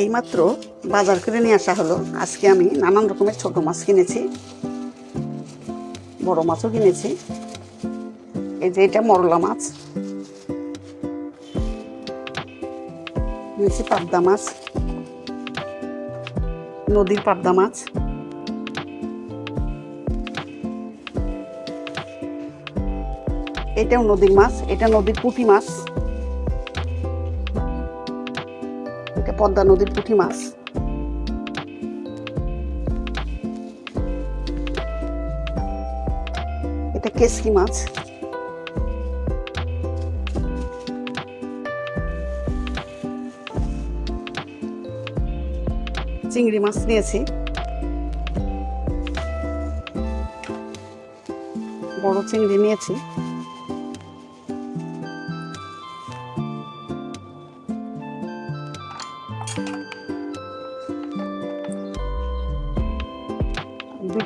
এইমাত্র বাজার করে নিয়ে আসা হলো। আজকে আমি নানান রকমের ছোট মাছ কিনেছি, বড় মাছও কিনেছি। এই যে এটা মরলা মাছ। নিয়েছি পাবদা মাছ, নদীর পাবদা মাছ। এটাও নদীর মাছ, এটা নদীর পুঁটি মাছ। পদ্মা নদীর পুঁটি মাছ। এটা কেসকি মাছ। চিংড়ি মাছ নিয়েছি। বড় চিংড়ি নিয়েছি।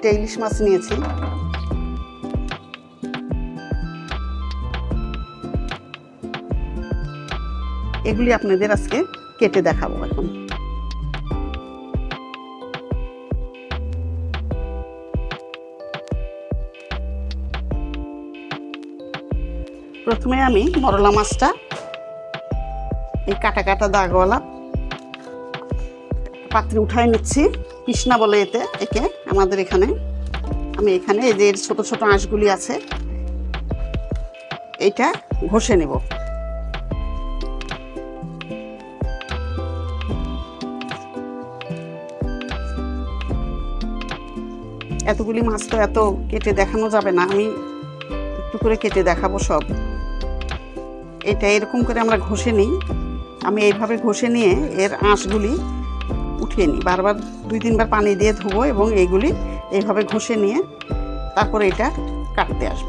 দুইটা ইলিশ মাছ নিয়েছি। এগুলি আপনাদের আজকে কেটে দেখাবো এখন। প্রথমে আমি মরলা মাছটা, এই কাটা কাটা দাগওয়ালা পাত্রে উঠাই নিচ্ছি, কৃষ্ণা বলে এতে, একে। আমাদের এখানে। আমি এখানে এই যে ছোট ছোট আঁশগুলি আছে, এইটা ঘষে নেব। এতগুলি মাছ তো এত কেটে দেখানো যাবে না, আমি একটু করে কেটে দেখাবো সব। এটা এরকম করে আমরা ঘষে নিই। আমি এইভাবে ঘষে নিয়ে এর আঁশগুলি উঠিয়ে নিই। বারবার দুই তিনবার পানি দিয়ে ধুবো এবং এইগুলি এইভাবে ঘষে নিয়ে তারপরে এটা কাটতে আসব।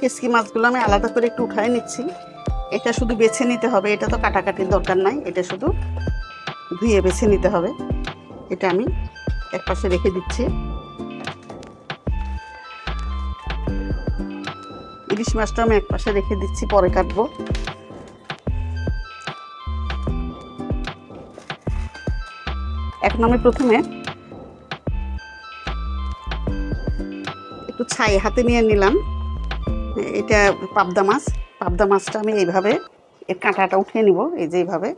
কেসকি মাছগুলো আমি আলাদা করে একটু উঠায় নিচ্ছি। এটা শুধু বেছে নিতে হবে, এটা তো কাটাকাটির দরকার নাই, এটা শুধু ধুয়ে বেছে নিতে হবে। এটা আমি এক পাশে রেখে দিচ্ছি। ইলিশ মাছটা আমি এক পাশে রেখে দিচ্ছি, পরে কাটবো। এখন আমি প্রথমে একটু ছাই হাতে নিয়ে নিলাম। এটা পাবদা মাছ। পাবদা মাছটা আমি এইভাবে এর কাঁটাটা উঠিয়ে নিব, এই যে এইভাবে।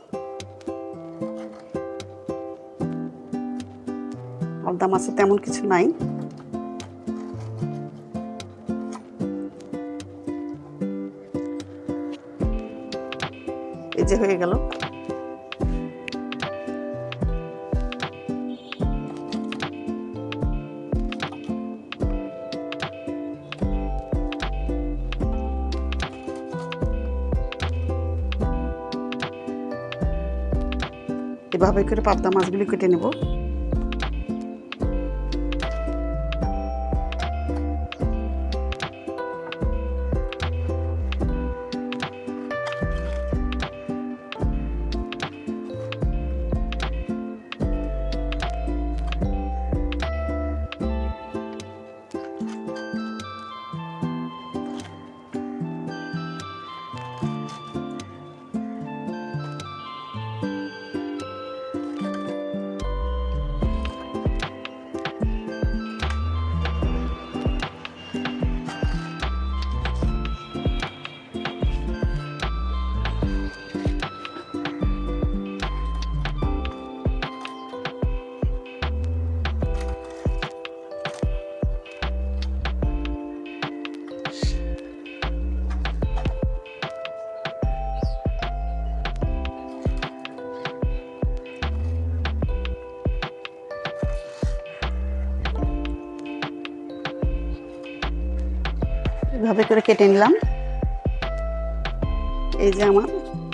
পাবদা মাছে তেমন কিছু নাই। এই যে হয়ে গেল। এভাবে করে পাবদা মাছগুলি কেটে নেব। এভাবে করে কেটে নিলাম। এই যে আমার,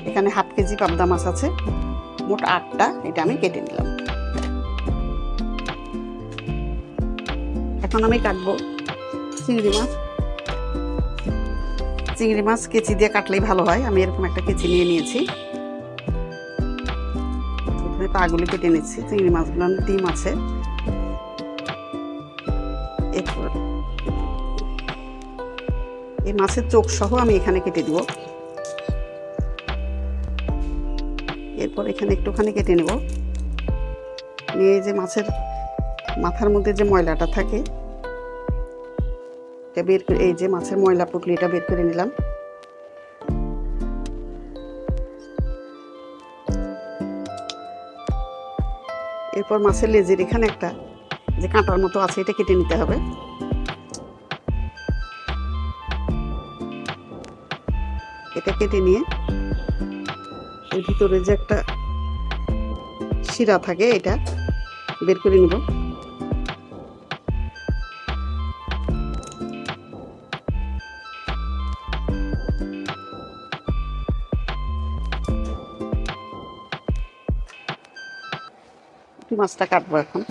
এখানে হাফ কেজি পাবদা মাছ আছে। মোট আটটা, এটা আমি কেটে নিলাম। এখন আমি কাটবো চিংড়ি মাছ। চিংড়ি মাছ কেচি দিয়ে কাটলেই ভালো হয়। আমি এরকম একটা কেচি নিয়ে নিয়েছি। পাগুলি কেটে নিচ্ছি। চিংড়ি মাছগুলো ডিম আছে। এই মাছের চোখ সহ আমি এখানে কেটে দিব। এরপর এখানে একটুখানি কেটে নেব। নিয়ে যে মাছের মাথার মধ্যে যে ময়লাটা থাকে, এটা বের করে এই যে মাছের ময়লা পুটলি এটা বের করে নিলাম। এরপর মাছের লেজের এখানে একটা যে কাঁটার মতো আছে, এটা কেটে নিতে হবে। এটা কেটে নিয়ে এর ভিতরে যে একটা শিরা থাকে, এটা বের করে নিব। মাছটা কাটবো এখন।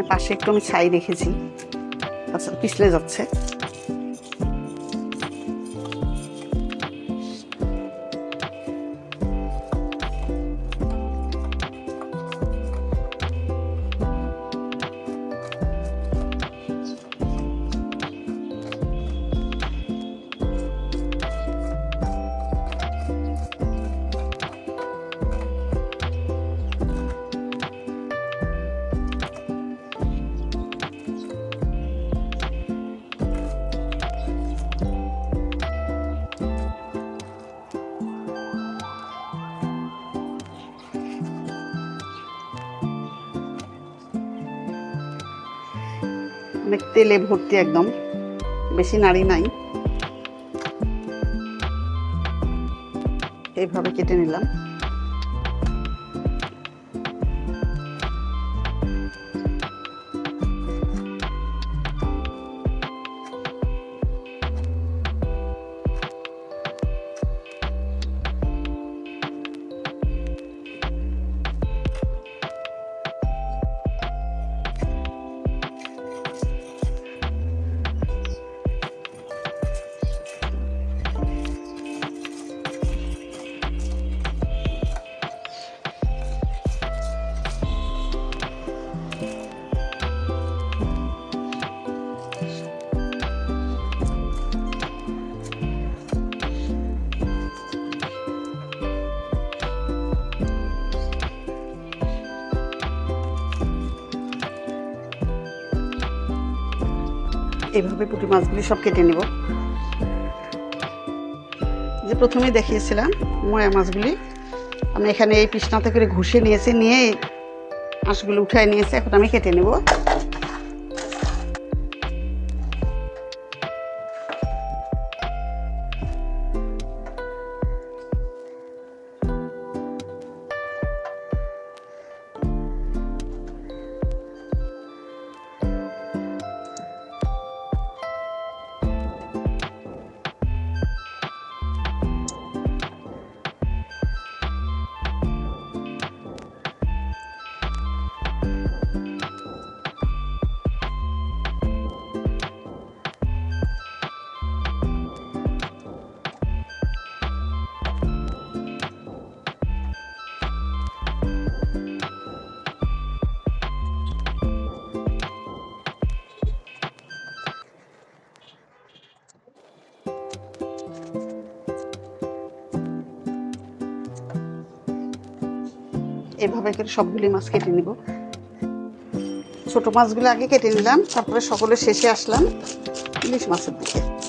মানে পাশে একটু আমি ছাই রেখেছি। আচ্ছা পিছলে যাচ্ছে। অনেক তেলে ভর্তি একদম। বেশি নাড়ি নাই। এইভাবে কেটে নিলাম। এইভাবে পুঁটি মাছগুলি সব কেটে নিব। যে প্রথমে দেখিয়েছিলাম ময়া মাছগুলি, আমি এখানে এই পিসনাতে করে ঘুষে নিয়েছি, নিয়ে আঁশগুলো উঠায় নিয়েছি, এখন আমি কেটে নেব। এভাবে করে সবগুলি মাছ কেটে নিব। ছোট মাছগুলো আগে কেটে নিলাম, তারপরে সকলে শেষে আসলাম ইলিশ মাছের দিকে।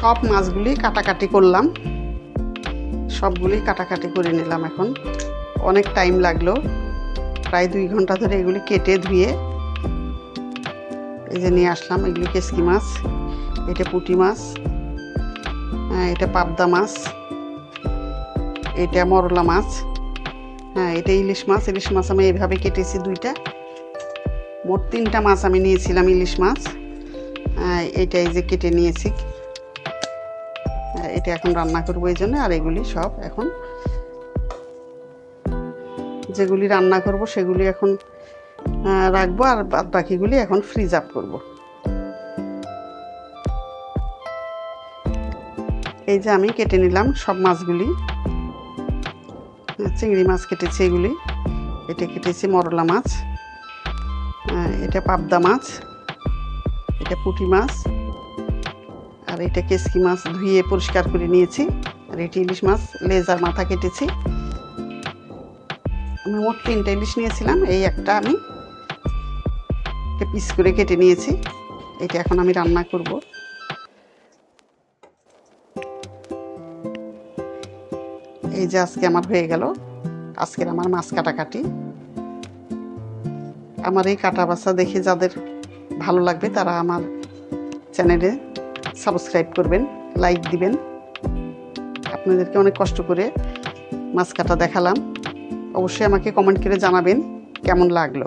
সব মাছগুলি কাটাকাটি করলাম। সবগুলি কাটাকাটি করে নিলাম এখন। অনেক টাইম লাগল। প্রায় দুই ঘণ্টা ধরে এগুলি কেটে ধুয়ে এই যে নিয়ে আসলাম এগুলি কেসকি মাছ এটা পুঁটি মাছ হ্যাঁ এটা পাবদা মাছ এটা মরলা মাছ হ্যাঁ এটা ইলিশ মাছ। ইলিশ মাছ আমি এইভাবে কেটেছি দুইটা। মোট তিনটা মাছ আমি নিয়েছিলাম ইলিশ মাছ। হ্যাঁ, এটা এই যে কেটে নিয়েছি। এটা এখন রান্না করব এই জন্য, আর এগুলি সব এখন যেগুলি রান্না করব সেগুলি এখন রাখব, আর বাদ বাকিগুলি এখন ফ্রিজ আপ করব। এই যে আমি কেটে নিলাম সব মাছগুলি। চিংড়ি মাছ কেটেছি এগুলি। এটা কেটেছি মরলা মাছ। এটা পাবদা মাছ। এটা পুঁটি মাছ। এটা কেসকি মাছ ধুয়ে পরিষ্কার করে নিয়েছি। আর এটি ইলিশ মাছ, লেজার মাথা কেটেছি। আমি মোট তিনটা ইলিশ নিয়েছিলাম, এই একটা আমি পিস করে কেটে নিয়েছি। এটা এখন আমি রান্না করব। এই যে আজকে আমার হয়ে গেল, আজকের আমার মাছ কাটাকাটি। আমার এই কাটা বাছা দেখে যাদের ভালো লাগবে তারা আমার চ্যানেলে সাবস্ক্রাইব করবেন, লাইক দিবেন। আপনাদেরকে অনেক কষ্ট করে মাছ কাটা দেখালাম। অবশ্যই আমাকে কমেন্ট করে জানাবেন কেমন লাগল।